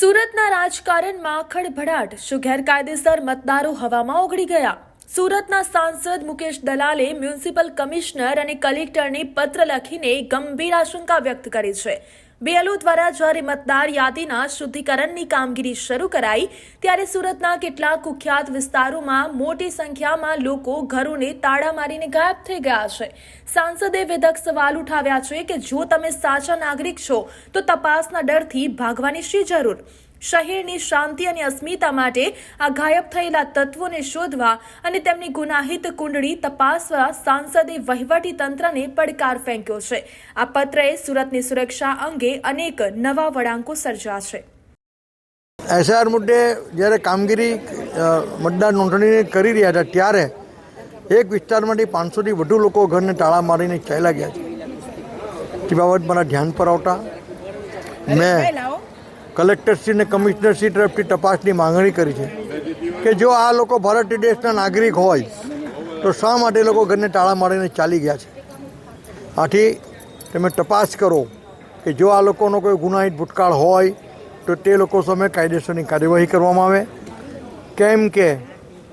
સુરતના રાજકારણમાં ખડભડાટ શું ગેરકાયદેસર મતદારો હવામાં ઓગળી ગયા? સુરતના સાંસદ મુકેશ દલાલે મ્યુનિસિપલ કમિશનર અને કલેક્ટરને પત્ર લખીને ગંભીર આશંકા વ્યક્ત કરી છે. બીએલઓ દ્વારા જ્યારે મતદાર યાદીના શુદ્ધિકરણની કામગીરી શરૂ કરાઈ, ત્યારે સુરતના કેટલાક કુખ્યાત વિસ્તારોમાં મોટી સંખ્યામાં લોકો ઘરોને તાળા મારીને ગાયબ થઈ ગયા છે. સાંસદે વિધક સવાલ ઉઠાવ્યા છે કે જો તમે સાચા નાગરિક છો, તો તપાસના ડરથી ભાગવાની શી જરૂર? શહેરની શાંતિ અને અસ્મિતા માટે આ ગાયબ થયેલા તત્વોને શોધવા અને તેમની ગુનાહિત કુંડળી તપાસવા સાંસદે વહીવટી તંત્રને પડકાર ફેંક્યો છે. આ પત્રએ સુરતની સુરક્ષા અંગે અનેક નવા વળાંકો સર્જ્યા છે. એસઆર મુદ્દે જ્યારે કામગીરી મતદાર નોંધણી કરી રહ્યા હતા ત્યારે એક વિસ્તારમાંથી પાંચસોથી વધુ લોકો ઘરને તાળા મારીને ચાલ્યા ગયા છે. તે બાબત મારા ધ્યાન પર આવતા. મેં કલેક્ટરશ્રી અને કમિશનરશ્રી તરફથી તપાસની માંગણી કરી છે કે જો આ લોકો ભારતીય દેશના નાગરિક હોય, તો શા માટે લોકો ઘરને તાળા મારીને ચાલી ગયા છે? આથી તમે તપાસ કરો કે જો આ લોકોનો કોઈ ગુનાહિત ભૂતકાળ હોય, તો તે લોકો સામે કાયદેસરની કાર્યવાહી કરવામાં આવે. કેમ કે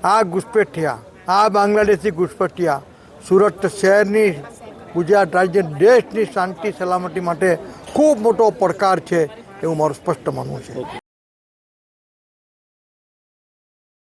આ ઘૂસપેઠિયા, આ બાંગ્લાદેશી ઘૂસપેઠિયા સુરત શહેરની ગુજરાત રાજ્ય દેશની શાંતિ સલામતી માટે ખૂબ મોટો પડકાર છે. એવું મારું સ્પષ્ટ માનવું છે.